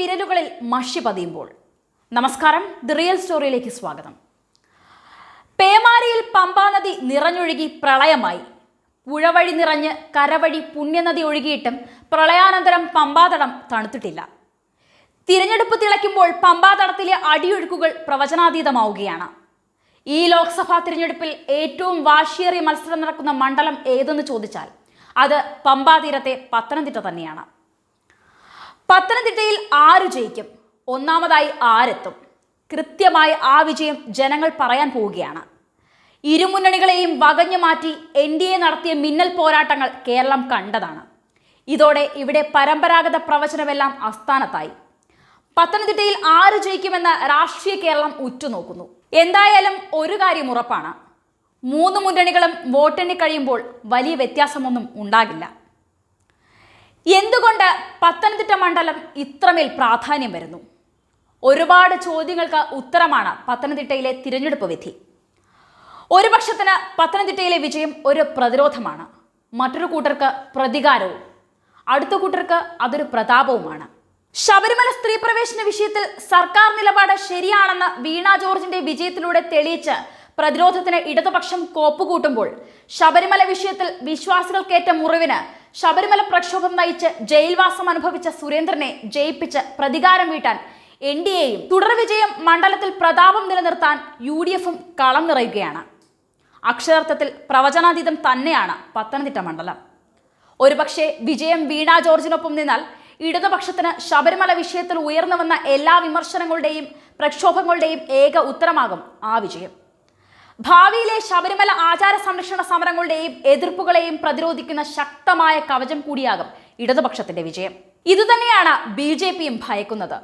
വിരലുകളിൽ മഷി പതിയുമ്പോൾ. നമസ്കാരം the real സ്റ്റോറിയിലേക്ക് സ്വാഗതം. പേമാരിയിൽ പമ്പാനദി നിറഞ്ഞൊഴുകി പ്രളയമായി. പുഴവഴി നിറഞ്ഞ് കരവഴി പുണ്യനദി ഒഴുകിയിട്ടും പ്രളയാനന്തരം പമ്പാതടം തണുത്തിട്ടില്ല. തിരഞ്ഞെടുപ്പ് തിളയ്ക്കുമ്പോൾ പമ്പാതടത്തിലെ അടിയൊഴുക്കുകൾ പ്രവചനാതീതമാവുകയാണ്. ഈ ലോക്സഭാ തിരഞ്ഞെടുപ്പിൽ ഏറ്റവും വാശിയേറിയ മത്സരം നടക്കുന്ന മണ്ഡലം ഏതെന്ന് ചോദിച്ചാൽ അത് പമ്പാതീരത്തെ പത്തനംതിട്ട തന്നെയാണ്. പത്തനംതിട്ടയിൽ ആര് ജയിക്കും? ഒന്നാമതായി ആരെത്തും? കൃത്യമായി ആ വിജയം ജനങ്ങൾ പറയാൻ പോവുകയാണ്. ഇരുമുന്നണികളെയും വകഞ്ഞു മാറ്റി എൻ ഡി എ നടത്തിയ മിന്നൽ പോരാട്ടങ്ങൾ കേരളം കണ്ടതാണ്. ഇതോടെ ഇവിടെ പരമ്പരാഗത പ്രവചനമെല്ലാം അസ്ഥാനത്തായി പത്തനംതിട്ടയിൽ ആര് ജയിക്കുമെന്ന് രാഷ്ട്രീയ കേരളം ഉറ്റുനോക്കുന്നു. എന്തായാലും ഒരു കാര്യം ഉറപ്പാണ്. മൂന്ന് മുന്നണികളും വോട്ടെണ്ണി കഴിയുമ്പോൾ വലിയ വ്യത്യാസമൊന്നും ഉണ്ടാകില്ല. എന്തുകൊണ്ട് പത്തനംതിട്ട മണ്ഡലം ഇത്രമേൽ പ്രാധാന്യം വരുന്നു? ഒരുപാട് ചോദ്യങ്ങൾക്ക് ഉത്തരമാണ് പത്തനംതിട്ടയിലെ തിരഞ്ഞെടുപ്പ് വിധി. ഒരു പക്ഷത്തിന് പത്തനംതിട്ടയിലെ വിജയം ഒരു പ്രതിരോധമാണ്. മറ്റൊരു കൂട്ടർക്ക് പ്രതികാരവും അടുത്ത കൂട്ടർക്ക് അതൊരു പ്രതാപവുമാണ്. ശബരിമല സ്ത്രീ പ്രവേശന വിഷയത്തിൽ സർക്കാർ നിലപാട് ശരിയാണെന്ന് വീണ ജോർജിന്റെ വിജയത്തിലൂടെ തെളിയിച്ച് പ്രതിരോധത്തിന് ഇടതുപക്ഷം കോപ്പുകൂട്ടുമ്പോൾ ശബരിമല വിഷയത്തിൽ വിശ്വാസികൾക്കേറ്റ മുറിവിന് ശബരിമല പ്രക്ഷോഭം നയിച്ച് ജയിൽവാസം അനുഭവിച്ച സുരേന്ദ്രനെ ജയിപ്പിച്ച് പ്രതികാരം വീട്ടാൻ എൻ ഡി എയും തുടർ വിജയം മണ്ഡലത്തിൽ പ്രതാപം നിലനിർത്താൻ യു ഡി എഫും കളം നിറയുകയാണ്. അക്ഷരാർത്ഥത്തിൽ പ്രവചനാതീതം തന്നെയാണ് പത്തനംതിട്ട മണ്ഡലം. ഒരുപക്ഷെ വിജയം വീണ ജോർജിനൊപ്പം നിന്നാൽ ഇടതുപക്ഷത്തിന് ശബരിമല വിഷയത്തിൽ ഉയർന്നു വന്ന എല്ലാ വിമർശനങ്ങളുടെയും പ്രക്ഷോഭങ്ങളുടെയും ഏക ഉത്തരമാകും ആ വിജയം. ഭാവിയിലെ ശബരിമല ആചാര സംരക്ഷണ സമരങ്ങളുടെയും എതിർപ്പുകളെയും പ്രതിരോധിക്കുന്ന ശക്തമായ കവചം കൂടിയാകും ഇടതുപക്ഷത്തിന്റെ വിജയം. ഇതുതന്നെയാണ് ബി ജെ പിയും ഭയക്കുന്നത്.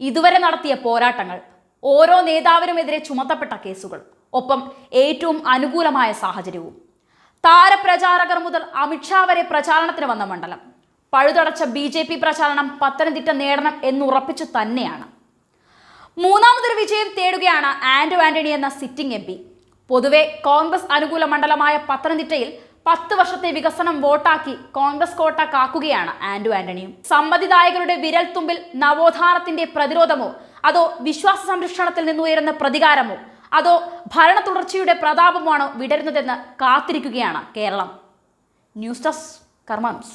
ഇതുവരെ നടത്തിയ പോരാട്ടങ്ങൾ ഓരോ നേതാവിനുമെതിരെ ചുമത്തപ്പെട്ട കേസുകൾ ഒപ്പം ഏറ്റവും അനുകൂലമായ സാഹചര്യവും. താരപ്രചാരകർ മുതൽ അമിത്ഷാ വരെ പ്രചാരണത്തിന് വന്ന മണ്ഡലം. പഴുതടച്ച ബി ജെ പി പ്രചാരണം പത്തനംതിട്ട നേടണം എന്നുറപ്പിച്ചു തന്നെയാണ്. മൂന്നാമതൊരു വിജയം തേടുകയാണ് ആന്റോ ആന്റണി എന്ന സിറ്റിംഗ് എം പൊതുവെ കോൺഗ്രസ് അനുകൂല മണ്ഡലമായ പത്തനംതിട്ടയിൽ പത്ത് വർഷത്തെ വികസനം വോട്ടാക്കി കോൺഗ്രസ് കോട്ട കാക്കുകയാണ് ആന്റു ആന്റണിയും. സമ്മതിദായകരുടെ വിരൽത്തുമ്പിൽ നവോത്ഥാനത്തിന്റെ പ്രതിരോധമോ അതോ വിശ്വാസ സംരക്ഷണത്തിൽ നിന്നുയരുന്ന പ്രതികാരമോ അതോ ഭരണ തുടർച്ചയുടെ പ്രതാപമാണോ വിടരുന്നതെന്ന് കാത്തിരിക്കുകയാണ് കേരളം. News desk കർമാനൂസ്